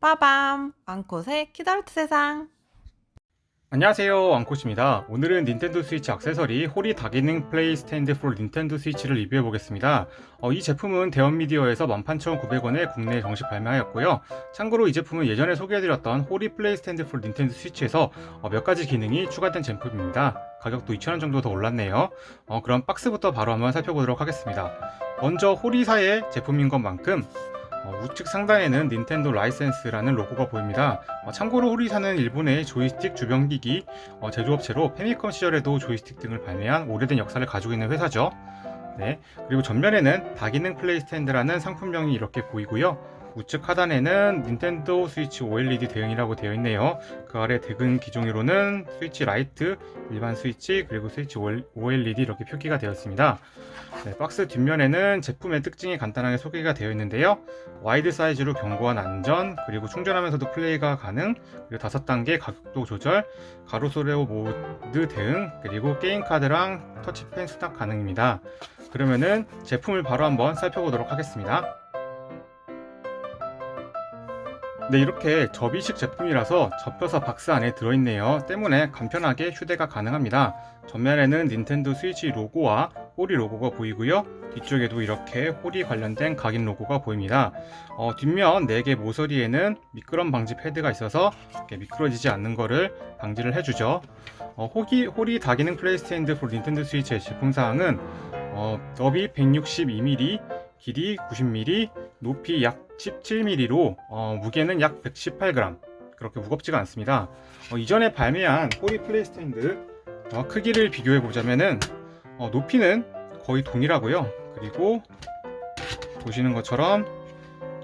빠밤! 앙콧의 키덜트 세상! 안녕하세요 왕코시입니다. 오늘은 닌텐도 스위치 액세서리 호리 다기능 플레이 스탠드 for 닌텐도 스위치를 리뷰해 보겠습니다. 어, 이 제품은 대원미디어에서 18,900원에 국내에 정식 발매하였고요. 참고로 이 제품은 예전에 소개해드렸던 호리 플레이 스탠드 for 닌텐도 스위치에서 어, 몇 가지 기능이 추가된 제품입니다. 가격도 2,000원 정도 더 올랐네요. 어, 그럼 박스부터 바로 한번 살펴보도록 하겠습니다. 먼저 호리사의 제품인 것만큼 어, 우측 상단에는 닌텐도 라이센스라는 로고가 보입니다. 어, 참고로 호리사는 일본의 조이스틱 주변기기 어, 제조업체로 페미컴 시절에도 조이스틱 등을 발매한 오래된 역사를 가지고 있는 회사죠. 네, 그리고 전면에는 다기능 플레이 스탠드라는 상품명이 이렇게 보이고요. 우측 하단에는 닌텐도 스위치 OLED 대응이라고 되어 있네요. 그 아래 대응 기종으로는 스위치 라이트, 일반 스위치, 그리고 스위치 OLED 이렇게 표기가 되었습니다. 네, 박스 뒷면에는 제품의 특징이 간단하게 소개가 되어 있는데요. 와이드 사이즈로 견고한 안전, 그리고 충전하면서도 플레이가 가능, 그리고 다섯 단계 가격도 조절, 가로수레오 모드 대응, 그리고 게임 카드랑 터치펜 수납 가능입니다. 그러면은 제품을 바로 한번 살펴보도록 하겠습니다. 네, 이렇게 접이식 제품이라서 접혀서 박스 안에 들어있네요. 때문에 간편하게 휴대가 가능합니다. 전면에는 닌텐도 스위치 로고와 호리 로고가 보이고요. 뒤쪽에도 이렇게 호리 관련된 각인 로고가 보입니다. 어, 뒷면 4개 모서리에는 미끄럼 방지 패드가 있어서 미끄러지지 않는 거를 방지를 해주죠. 어, 호기, 호리 다기능 플레이 스탠드 for 닌텐도 스위치의 제품 사항은 어, 너비 162mm, 길이 90mm, 높이 약 17mm로 어, 무게는 약 118g 그렇게 무겁지가 않습니다. 어, 이전에 발매한 호리 플레이 스탠드 어, 크기를 비교해 보자면은 어, 높이는 거의 동일하고요. 그리고 보시는 것처럼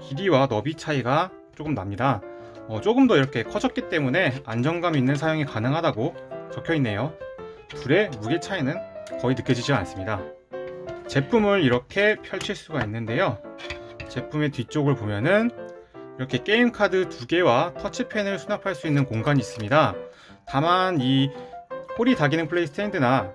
길이와 너비 차이가 조금 납니다. 어, 조금 더 이렇게 커졌기 때문에 안정감 있는 사용이 가능하다고 적혀 있네요. 둘의 무게 차이는 거의 느껴지지 않습니다. 제품을 이렇게 펼칠 수가 있는데요. 제품의 뒤쪽을 보면은 이렇게 게임 카드 두 개와 터치펜을 수납할 수 있는 공간이 있습니다. 다만 이 호리 다기능 플레이 스탠드나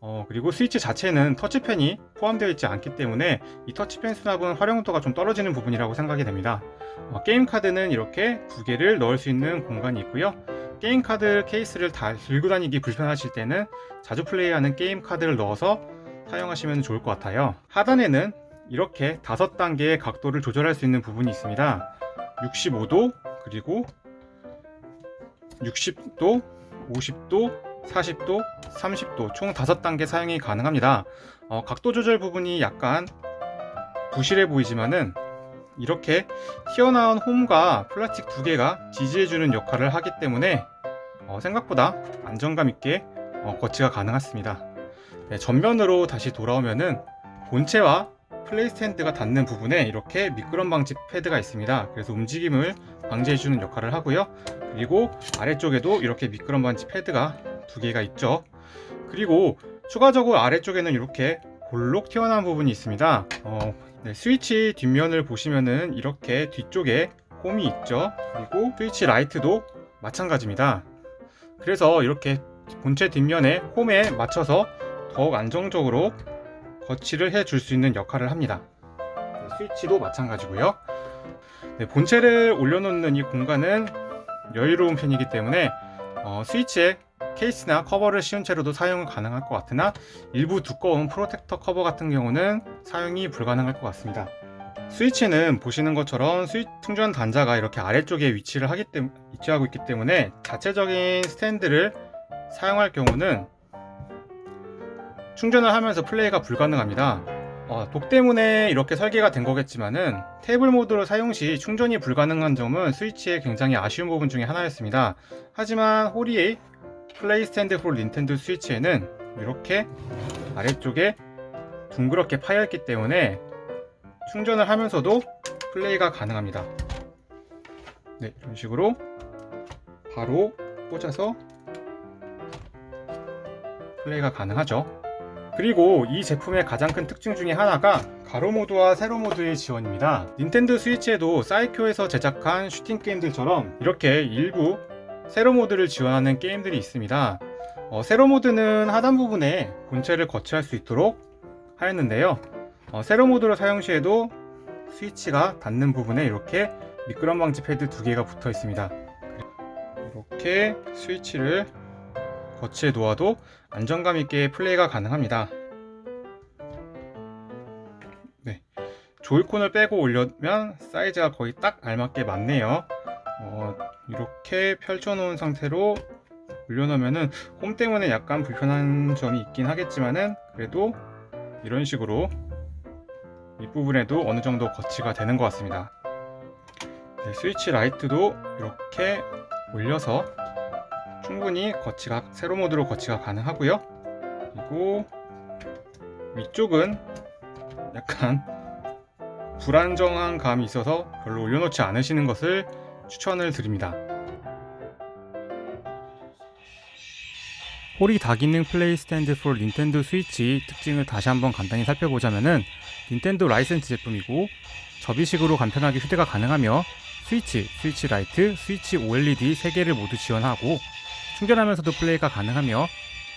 어, 그리고 스위치 자체는 터치펜이 포함되어 있지 않기 때문에 이 터치펜 수납은 활용도가 좀 떨어지는 부분이라고 생각이 됩니다. 어, 게임 카드는 이렇게 두 개를 넣을 수 있는 공간이 있고요. 게임 카드 케이스를 다 들고 다니기 불편하실 때는 자주 플레이하는 게임 카드를 넣어서 사용하시면 좋을 것 같아요. 하단에는 이렇게 다섯 단계의 각도를 조절할 수 있는 부분이 있습니다. 65도, 그리고 60도, 50도, 40도, 30도 총 5단계 사용이 가능합니다. 어, 각도 조절 부분이 약간 부실해 보이지만은 이렇게 튀어나온 홈과 플라스틱 두 개가 지지해주는 역할을 하기 때문에 어, 생각보다 안정감 있게 어, 거치가 가능했습니다. 네, 전면으로 다시 돌아오면은 본체와 플레이 스탠드가 닿는 부분에 이렇게 미끄럼 방지 패드가 있습니다. 그래서 움직임을 방지해주는 역할을 하고요. 그리고 아래쪽에도 이렇게 미끄럼 방지 패드가 두 개가 있죠. 그리고 추가적으로 아래쪽에는 이렇게 볼록 튀어나온 부분이 있습니다. 어, 네, 스위치 뒷면을 보시면은 이렇게 뒤쪽에 홈이 있죠. 그리고 스위치 라이트도 마찬가지입니다. 그래서 이렇게 본체 뒷면에 홈에 맞춰서 더욱 안정적으로 거치를 해줄 수 있는 역할을 합니다. 네, 스위치도 마찬가지고요. 네, 본체를 올려놓는 이 공간은 여유로운 편이기 때문에 어, 스위치에 케이스나 커버를 씌운 채로도 사용은 가능할 것 같으나 일부 두꺼운 프로텍터 커버 같은 경우는 사용이 불가능할 것 같습니다. 스위치는 보시는 것처럼 스위 충전 단자가 이렇게 아래쪽에 위치를 하기 때문 위치하고 있기 때문에 자체적인 스탠드를 사용할 경우는 충전을 하면서 플레이가 불가능합니다. 어, 독 때문에 이렇게 설계가 된 거겠지만은 테이블 모드로 사용 시 충전이 불가능한 점은 스위치의 굉장히 아쉬운 부분 중에 하나였습니다. 하지만 호리의 플레이 스탠드 for 닌텐도 스위치에는 이렇게 아래쪽에 둥그렇게 파여있기 때문에 충전을 하면서도 플레이가 가능합니다. 네, 이런 식으로 바로 꽂아서 플레이가 가능하죠. 그리고 이 제품의 가장 큰 특징 중에 하나가 가로 모드와 세로 모드의 지원입니다. 닌텐도 스위치에도 사이큐에서 제작한 슈팅 게임들처럼 이렇게 일부 세로 모드를 지원하는 게임들이 있습니다. 어, 세로 모드는 하단 부분에 본체를 거치할 수 있도록 하였는데요. 어, 세로 모드로 사용 시에도 스위치가 닿는 부분에 이렇게 미끄럼 방지 패드 두 개가 붙어 있습니다. 이렇게 스위치를 거치에 놓아도 안정감 있게 플레이가 가능합니다. 네, 조이콘을 빼고 올려면 사이즈가 거의 딱 알맞게 맞네요. 어, 이렇게 펼쳐놓은 상태로 올려놓으면은 홈 때문에 약간 불편한 점이 있긴 하겠지만은 그래도 이런 식으로 윗부분에도 어느 정도 거치가 되는 것 같습니다. 네, 스위치 라이트도 이렇게 올려서 충분히 거치가 세로 모드로 거치가 가능하고요. 그리고 위쪽은 약간 불안정한 감이 있어서 별로 올려놓지 않으시는 것을 추천을 드립니다. 홀이 다기능 플레이 스탠드 for 닌텐도 스위치 특징을 다시 한번 간단히 살펴보자면은 닌텐도 라이센스 제품이고 접이식으로 간편하게 휴대가 가능하며 스위치, 스위치 라이트, 스위치 OLED 3개를 모두 지원하고 충전하면서도 플레이가 가능하며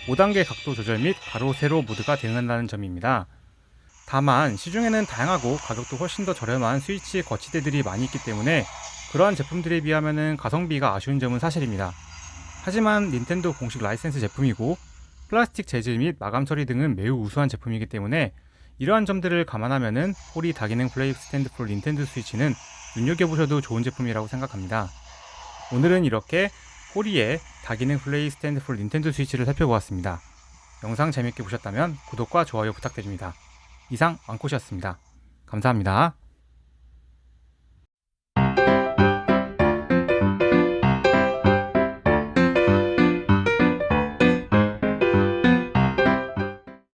5단계 각도 조절 및 가로 세로 모드가 대응한다는 점입니다. 다만 시중에는 다양하고 가격도 훨씬 더 저렴한 스위치 거치대들이 많이 있기 때문에 그러한 제품들에 비하면 가성비가 아쉬운 점은 사실입니다. 하지만 닌텐도 공식 라이센스 제품이고 플라스틱 재질 및 마감 처리 등은 매우 우수한 제품이기 때문에 이러한 점들을 감안하면은 호리 다기능 플레이 스탠드 프로 닌텐도 스위치는 눈여겨보셔도 좋은 제품이라고 생각합니다. 오늘은 이렇게 호리의 다기능 플레이 스탠드 프로 닌텐도 스위치를 살펴보았습니다. 영상 재밌게 보셨다면 구독과 좋아요 부탁드립니다. 이상 왕꽃이었습니다. 감사합니다.